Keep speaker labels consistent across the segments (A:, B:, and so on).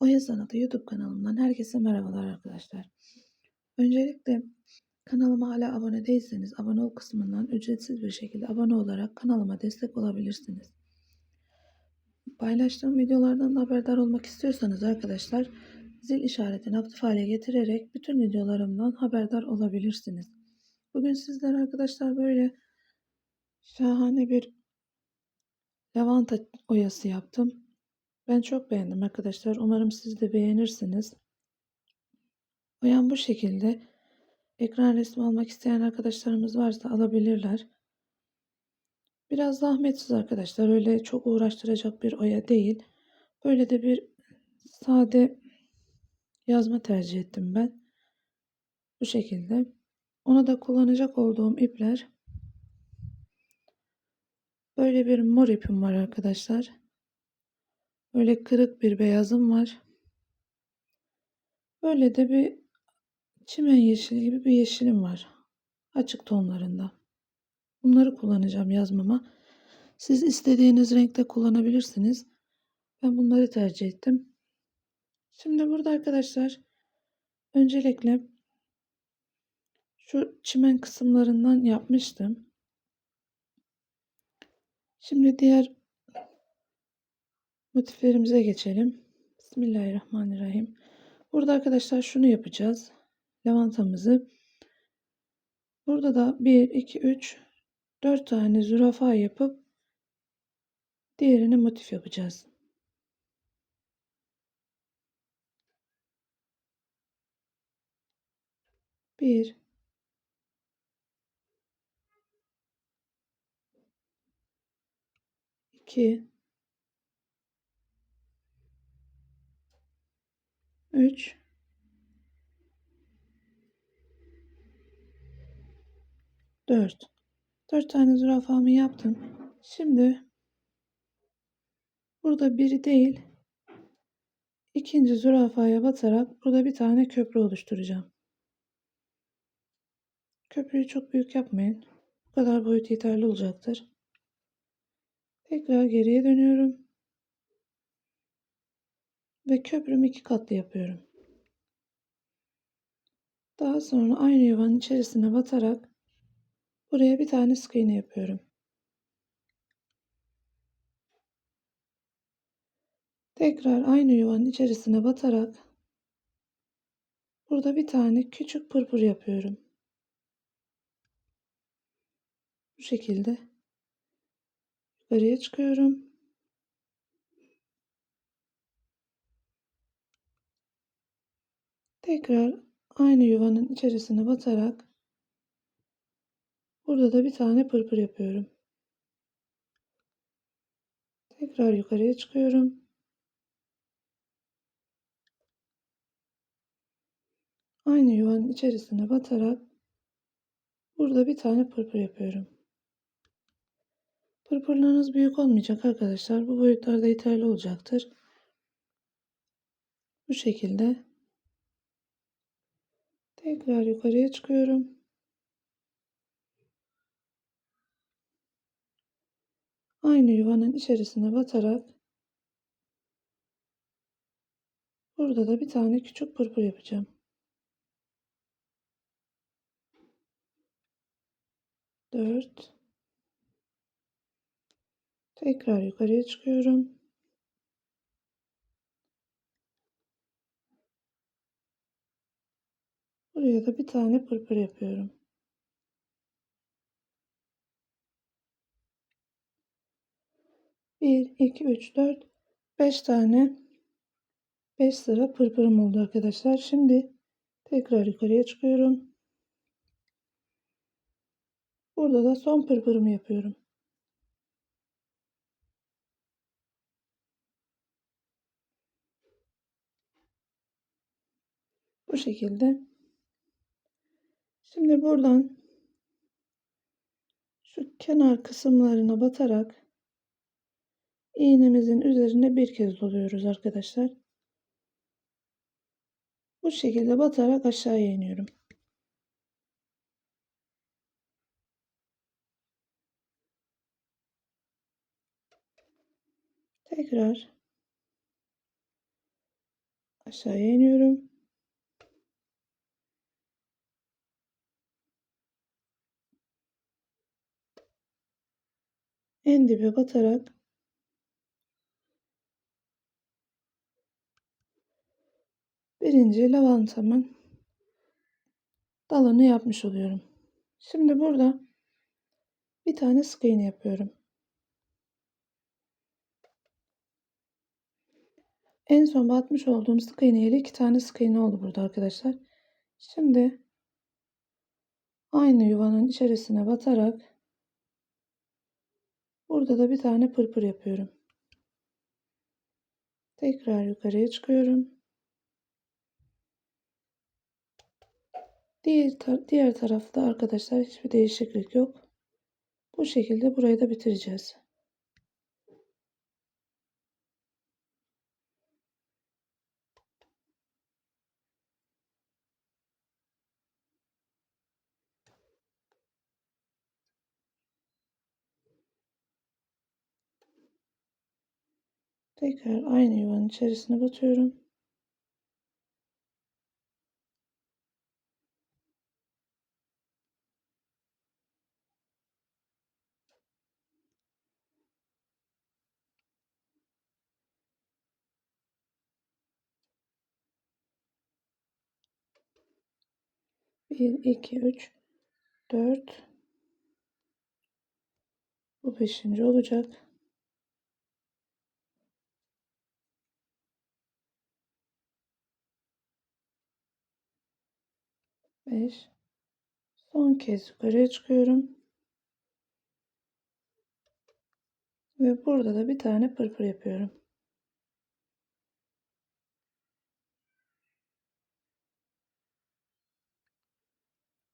A: Oya Sanatı YouTube kanalımdan herkese merhabalar arkadaşlar. Öncelikle kanalıma hala abone değilseniz abone ol kısmından ücretsiz bir şekilde abone olarak kanalıma destek olabilirsiniz. Paylaştığım videolardan da haberdar olmak istiyorsanız arkadaşlar zil işaretini aktif hale getirerek bütün videolarımdan haberdar olabilirsiniz. Bugün sizlere arkadaşlar böyle şahane bir lavanta oyası yaptım. Ben çok beğendim arkadaşlar. Umarım siz de beğenirsiniz. Oyam bu şekilde. Ekran resmi almak isteyen arkadaşlarımız varsa alabilirler. Biraz zahmetsiz arkadaşlar. Öyle çok uğraştıracak bir oya değil. Böyle de bir sade yazma tercih ettim ben. Bu şekilde. Ona da kullanacak olduğum ipler böyle bir mor ipim var arkadaşlar. Böyle kırık bir beyazım var. Böyle de bir çimen yeşili gibi bir yeşilim var. Açık tonlarında. Bunları kullanacağım yazmama. Siz istediğiniz renkte kullanabilirsiniz. Ben bunları tercih ettim. Şimdi burada arkadaşlar öncelikle şu çimen kısımlarından yapmıştım. Şimdi diğer motiflerimize geçelim. Bismillahirrahmanirrahim. Burada arkadaşlar şunu yapacağız. Lavantamızı. Burada da 1, 2, 3, 4 tane zürafa yapıp diğerini motif yapacağız. Bir, iki, üç, dört. Dört tane zürafamı yaptım. Şimdi burada biri değil ikinci zürafaya batarak burada bir tane köprü oluşturacağım. Köprüyü çok büyük yapmayın. Bu kadar boyut yeterli olacaktır. Tekrar geriye dönüyorum. Ve köprümü iki katlı yapıyorum. Daha sonra aynı yuvanın içerisine batarak buraya bir tane sık iğne yapıyorum. Tekrar aynı yuvanın içerisine batarak burada bir tane küçük pırpır yapıyorum. Bu şekilde yukarıya çıkıyorum. Tekrar aynı yuvanın içerisine batarak burada da bir tane pırpır yapıyorum. Tekrar yukarıya çıkıyorum. Aynı yuvanın içerisine batarak burada bir tane pırpır yapıyorum. Pırpırlarınız büyük olmayacak arkadaşlar. Bu boyutlarda yeterli olacaktır. Bu şekilde tekrar yukarıya çıkıyorum. Aynı yuvanın içerisine batarak burada da bir tane küçük pırpır yapacağım. Dört. Tekrar yukarıya çıkıyorum. Buraya da bir tane pırpır yapıyorum. Bir, iki, üç, dört, beş tane beş sıra pırpırım oldu arkadaşlar. Şimdi tekrar yukarıya çıkıyorum. Burada da son pırpırımı yapıyorum. Bu şekilde. Şimdi buradan şu kenar kısımlarına batarak iğnemizin üzerine bir kez doluyoruz arkadaşlar. Bu şekilde batarak aşağıya iniyorum. Tekrar Aşağıya iniyorum. En dibe batarak birinci lavantamın dalını yapmış oluyorum. Şimdi burada bir tane sık iğne yapıyorum. En son batmış olduğum sık iğne ile iki tane sık iğne oldu burada arkadaşlar. Şimdi aynı yuvanın içerisine batarak burada da bir tane pırpır yapıyorum. Tekrar yukarıya çıkıyorum. Diğer, tar diğer tarafta arkadaşlar hiçbir değişiklik yok. Bu şekilde burayı da bitireceğiz. Tekrar aynı yuvanın içerisine batıyorum. Bir, iki, üç, dört. Bu beşinci olacak. 5 son kez yukarıya çıkıyorum. Ve burada da bir tane pırpır yapıyorum.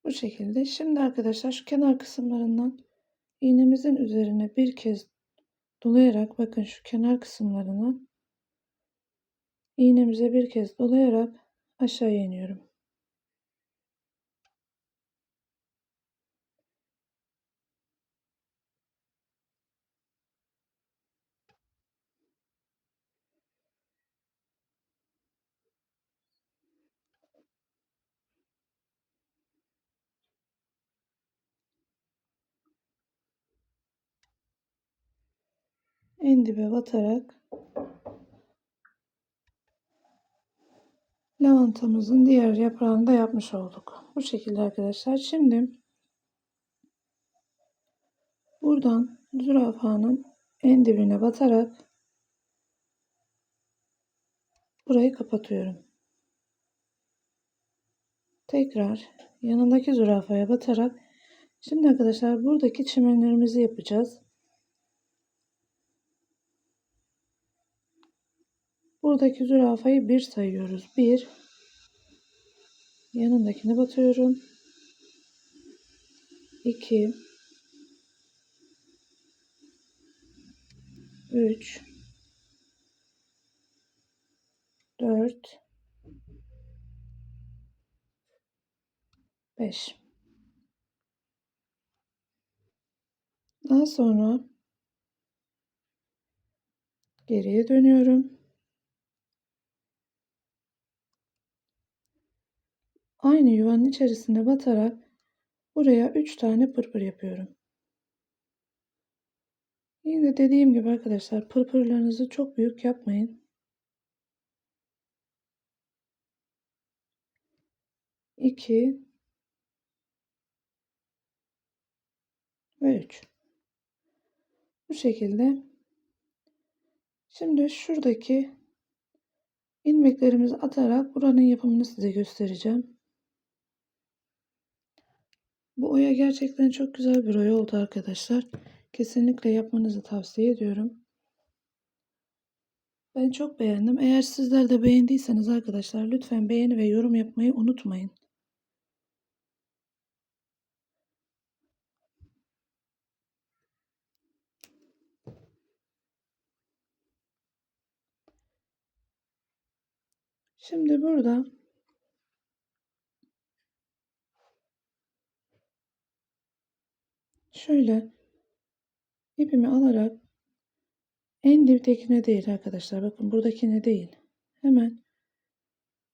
A: Bu şekilde. Şimdi arkadaşlar şu kenar kısımlarından iğnemizin üzerine bir kez dolayarak bakın şu kenar kısımlarından iğnemize bir kez dolayarak aşağıya iniyorum en dibe batarak lavantamızın diğer yaprağını da yapmış olduk. Bu şekilde arkadaşlar. Şimdi buradan zürafanın en dibine batarak burayı kapatıyorum. Tekrar yanındaki zürafaya batarak şimdi arkadaşlar buradaki çimenlerimizi yapacağız. Buradaki zürafayı bir sayıyoruz. Bir. Yanındakine batıyorum. 2 3 4 5 Daha sonra geriye dönüyorum. Aynı yuvanın içerisinde batarak buraya 3 tane pırpır yapıyorum. Yine dediğim gibi arkadaşlar pırpırlarınızı çok büyük yapmayın. 2 ve 3 bu şekilde şimdi şuradaki ilmeklerimizi atarak buranın yapımını size göstereceğim. Bu oya gerçekten çok güzel bir oya oldu arkadaşlar. Kesinlikle yapmanızı tavsiye ediyorum. Ben çok beğendim. Eğer sizler de beğendiyseniz arkadaşlar lütfen beğeni ve yorum yapmayı unutmayın. Şimdi burada şöyle ipimi alarak en diptekine değil arkadaşlar. Bakın buradakine değil. Hemen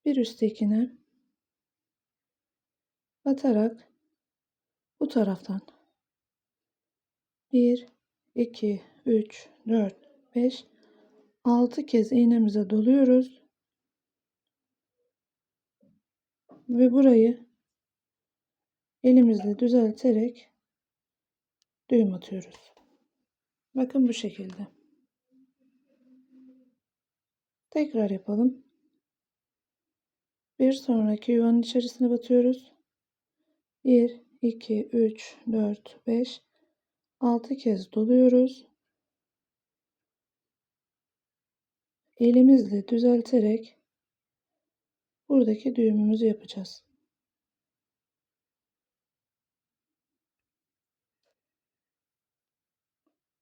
A: bir üsttekine batarak bu taraftan 1 2 3 4 5 6 kez iğnemize doluyoruz ve burayı elimizle düzelterek düğüm atıyoruz. Bakın bu şekilde. Tekrar yapalım. Bir sonraki yuvanın içerisine batıyoruz. 1 2 3 4 5 6 kez doluyoruz. Elimizle düzelterek buradaki düğümümüzü yapacağız.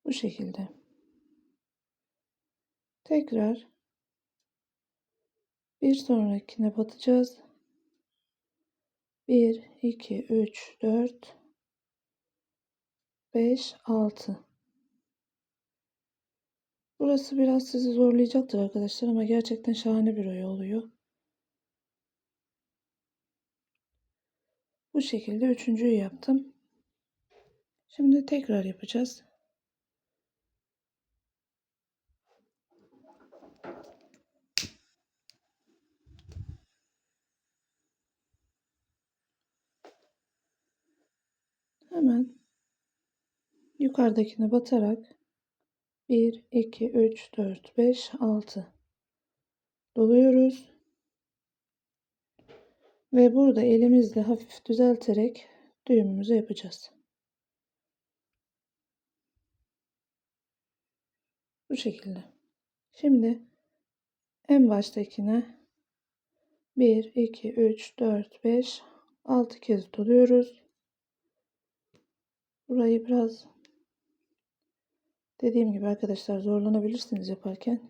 A: Bu şekilde. Tekrar bir sonrakine batacağız. 1 2 3 4 5 6 Burası biraz sizi zorlayacaktır arkadaşlar ama gerçekten şahane bir oya oluyor. Bu şekilde üçüncüyü yaptım. Şimdi tekrar yapacağız. Hemen yukarıdakine batarak 1 2 3 4 5 6 doluyoruz. Ve burada elimizle hafif düzelterek düğümümüzü yapacağız. Bu şekilde. Şimdi en baştakine 1 2 3 4 5 6 kez doluyoruz. Burayı biraz dediğim gibi arkadaşlar zorlanabilirsiniz yaparken.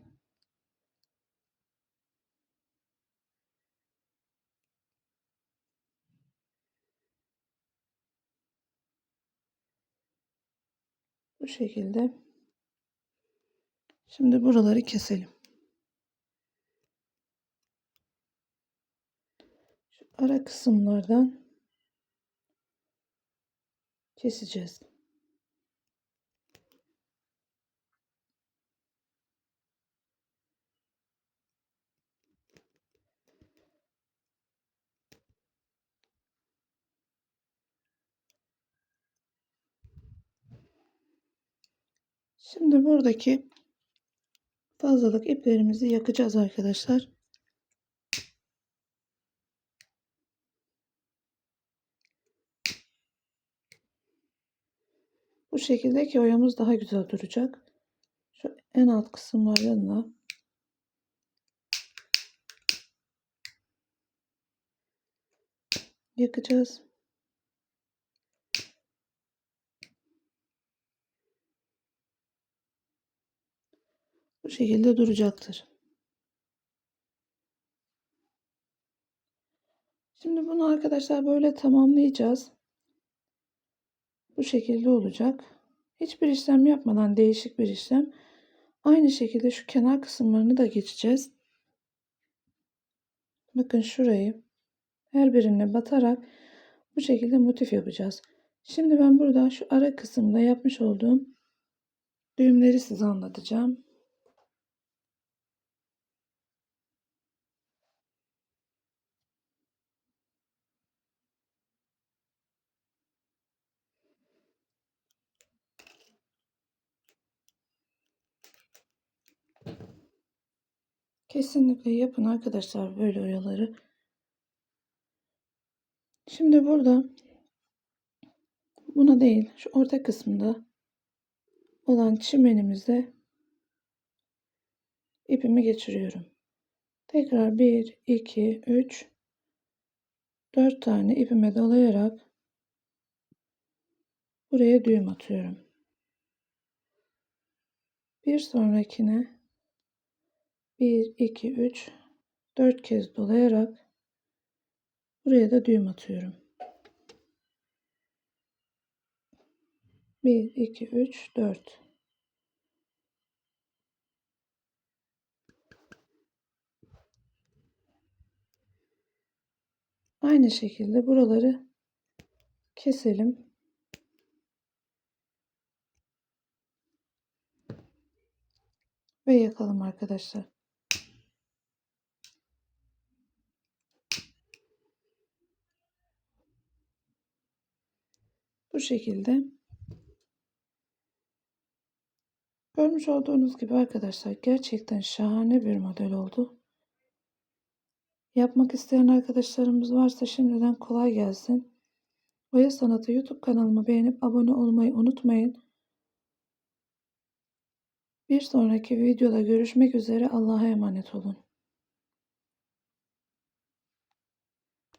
A: Bu şekilde. Şimdi buraları keselim. Şu ara kısımlardan keseceğiz. Şimdi buradaki fazlalık iplerimizi yakacağız arkadaşlar. Şekilde ki oyamız daha güzel duracak. Şu en alt kısımlarına yakacağız. Bu şekilde duracaktır. Şimdi bunu arkadaşlar böyle tamamlayacağız. Bu şekilde olacak. Hiçbir işlem yapmadan değişik bir işlem. Aynı şekilde şu kenar kısımlarını da geçeceğiz. Bakın şurayı her birine batarak bu şekilde motif yapacağız. Şimdi ben burada şu ara kısımda yapmış olduğum düğümleri size anlatacağım. Kesinlikle yapın arkadaşlar böyle oyaları. Şimdi burada buna değil şu orta kısmında olan çimenimize ipimi geçiriyorum. Tekrar 1 2 3 4 tane ipime dolayarak buraya düğüm atıyorum. Bir sonrakine 1 2 3 4 kez dolayarak buraya da düğüm atıyorum. 1 2 3 4 Aynı şekilde buraları keselim. Ve yakalım arkadaşlar. Bu şekilde. Görmüş olduğunuz gibi arkadaşlar gerçekten şahane bir model oldu. Yapmak isteyen arkadaşlarımız varsa şimdiden kolay gelsin. Oya Sanatı YouTube kanalımı beğenip abone olmayı unutmayın. Bir sonraki videoda görüşmek üzere. Allah'a emanet olun.